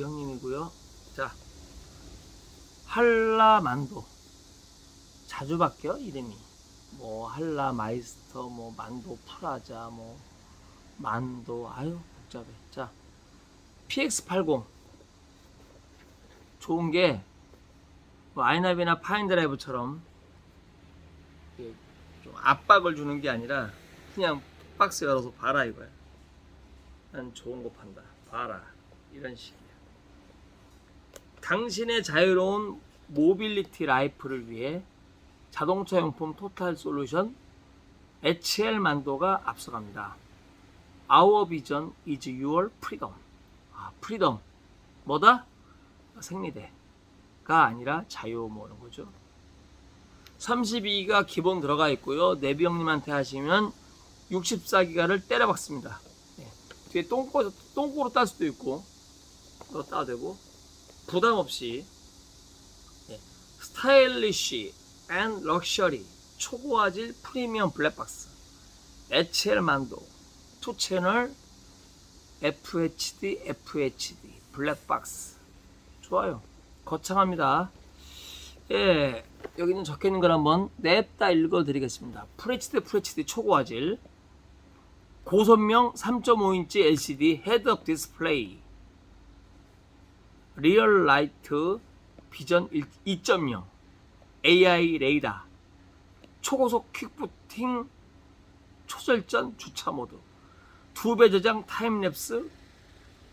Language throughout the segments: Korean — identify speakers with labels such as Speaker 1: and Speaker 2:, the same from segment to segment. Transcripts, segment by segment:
Speaker 1: 우리 형님이고요. 자, 한라만도. 자주 바뀌어 이름이. 뭐 한라 마이스터, 뭐 만도 프라자, 뭐 만도. 아유 복잡해. 자, PX80 좋은 게 뭐 아이나비나 파인드라이브처럼 좀 압박을 주는 게 아니라 그냥 박스 열어서 봐라 이거야. 난 좋은 거 판다. 봐라. 이런 식이야. 당신의 자유로운 모빌리티 라이프를 위해 자동차 용품 토탈 솔루션 HL 만도가 앞서갑니다. Our vision is your freedom. 아, 프리덤. 뭐다? 생리대가 아니라 자유 뭐 이런 거죠. 32기가 기본 들어가 있고요. 내비 형님한테 하시면 64기가를 때려 박습니다. 뒤에 똥꼬, 똥꼬로 딸 수도 있고, 또 따도 되고, 부담 없이, 네. 스타일리쉬 앤 럭셔리, 초고화질 프리미엄 블랙박스, HL 만도, 투 채널, FHD, FHD, 블랙박스. 좋아요. 거창합니다. 예, 여기는 적혀 있는 걸 한번 냅다 읽어 드리겠습니다. FHD, FHD 초고화질. 고선명 3.5인치 LCD 헤드업 디스플레이 리얼 라이트 비전 2.0 AI 레이더. 초고속 퀵부팅 초절전 주차 모드. 두 배 저장 타임랩스.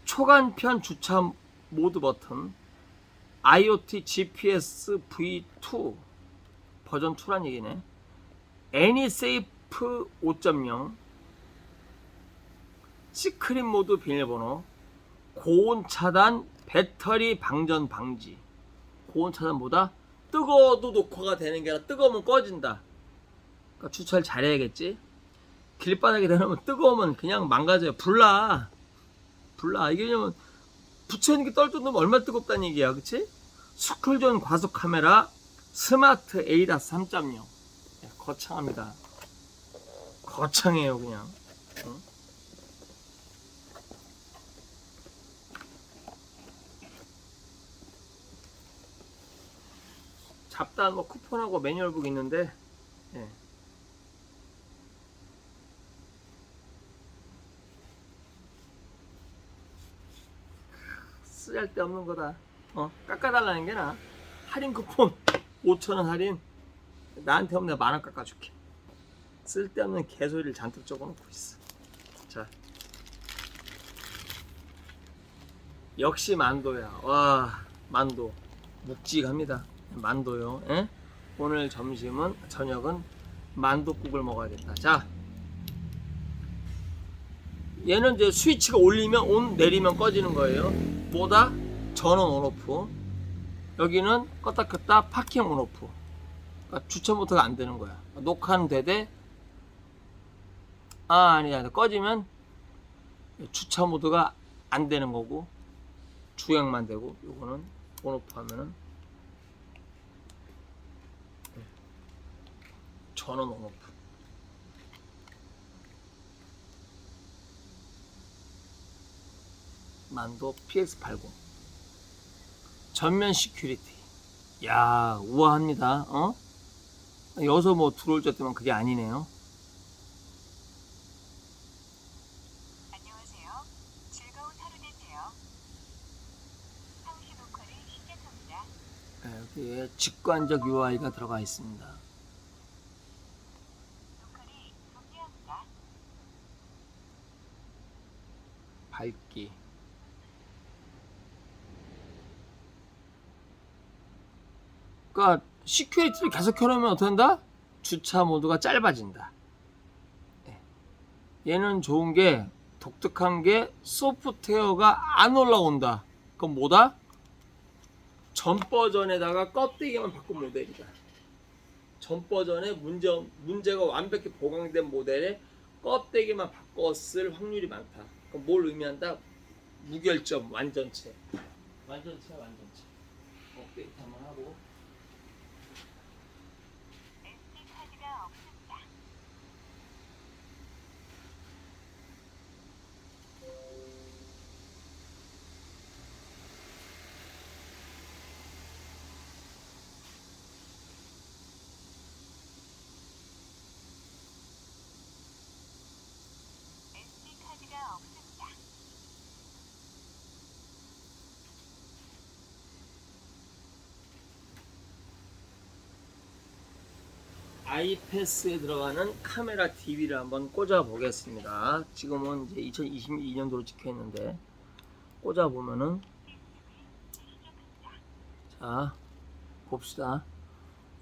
Speaker 1: 초간편 주차 모드 버튼. IoT GPS V2 버전 2란 얘기네. 애니세이프 5.0 시크릿 모드 비밀번호. 고온 차단 배터리 방전 방지. 고온 차단보다 뜨거워도 녹화가 되는 게 아니라 뜨거우면 꺼진다. 그러니까 주차를 잘해야겠지? 길바닥에 대놓으면 뜨거우면 그냥 망가져요. 불나. 불나. 이게 왜냐면 붙여있는 게 떨어뜨리면 얼마나 뜨겁다는 얘기야. 그치? 스쿨존 과속 카메라 스마트 에이다스 3.0 거창합니다. 거창해요 그냥. 응? 잡다한 뭐 쿠폰하고 매뉴얼북 있는데 예. 쓰잘데없는 거다. 어 깎아달라는 게 나. 할인 쿠폰 5천원 할인. 나한테 내가 만원 깎아줄게. 쓸데없는 개소리를 잔뜩 적어놓고 있어. 자. 역시 만도야. 와 만도. 묵직합니다 만도요. 예? 오늘 점심은 저녁은 만두국을 먹어야겠다. 자, 얘는 이제 스위치가 올리면 온 내리면 꺼지는 거예요. 뭐다? 전원 온오프. 여기는 껐다 켰다 파킹 온오프. 그러니까 주차 모터가 안 되는 거야. 녹화는 되되 아 아니야 꺼지면 주차 모드가 안 되는 거고 주행만 되고 요거는 온오프 하면은 전원 온오프 만도 PX80 전면 시큐리티 야 우아합니다 어? 여기서 뭐 들어올 줄 알았더만 그게 아니네요
Speaker 2: 안녕하세요. 즐거운 하루 되세요. 상시 녹화를 시작합니다.
Speaker 1: 네, 여기에 직관적 UI가 들어가 있습니다
Speaker 2: 녹화를 종료합니다.
Speaker 1: 밝기 그러니까 시큐리티를 계속 켜놓으면 어떻게 된다? 주차 모드가 짧아진다 예. 얘는 좋은 게 독특한 게 소프트웨어가 안 올라온다 그건 뭐다? 전 버전에다가 껍데기만 바꾼 모델이다 전 버전에 문제, 문제가 완벽히 보강된 모델에 껍데기만 바꿨을 확률이 많다. 그럼 뭘 의미한다? 무결점 완전체. 완전체 완전체. 업데이트 한번 하고. 아이패스에 들어가는 카메라 TV를 한번 꽂아 보겠습니다. 지금은 이제 2022년도로 찍혀 있는데 꽂아 보면은 자 봅시다.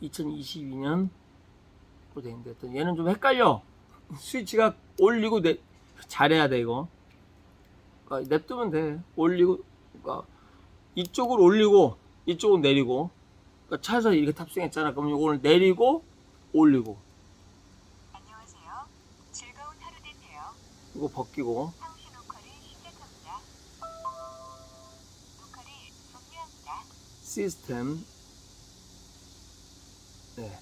Speaker 1: 2022년 꽂아 있는데 또 얘는 좀 헷갈려. 스위치가 올리고 내 잘해야 돼 이거. 그러니까 냅두면 돼. 올리고 그러니까 이쪽을 올리고 이쪽을 내리고 그러니까 차에서 이렇게 탑승했잖아. 그럼 이거를 내리고 올리고
Speaker 2: 안녕하세요. 즐거운 하루 되세요.
Speaker 1: 이거 벗기고
Speaker 2: 상시 녹화를 시작합니다. 녹화를 종료합니다.
Speaker 1: 시스템 네.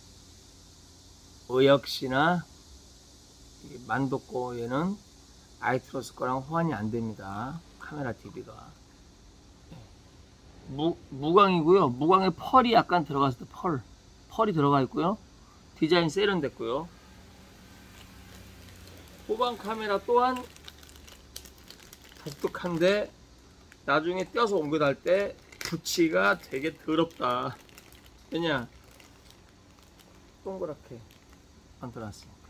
Speaker 1: 어 역시나 이게 만독고 얘는 아이트로스 거랑 호환이 안 됩니다. 카메라 TV가 무, 무광이고요. 무광에 펄이 약간 들어갔을 때 펄. 펄이 들어가 있고요. 디자인 세련됐고요. 후방 카메라 또한 독특한데 나중에 떼어서 옮겨달 때 붙이가 되게 더럽다. 왜냐? 동그랗게 만들어놨어요.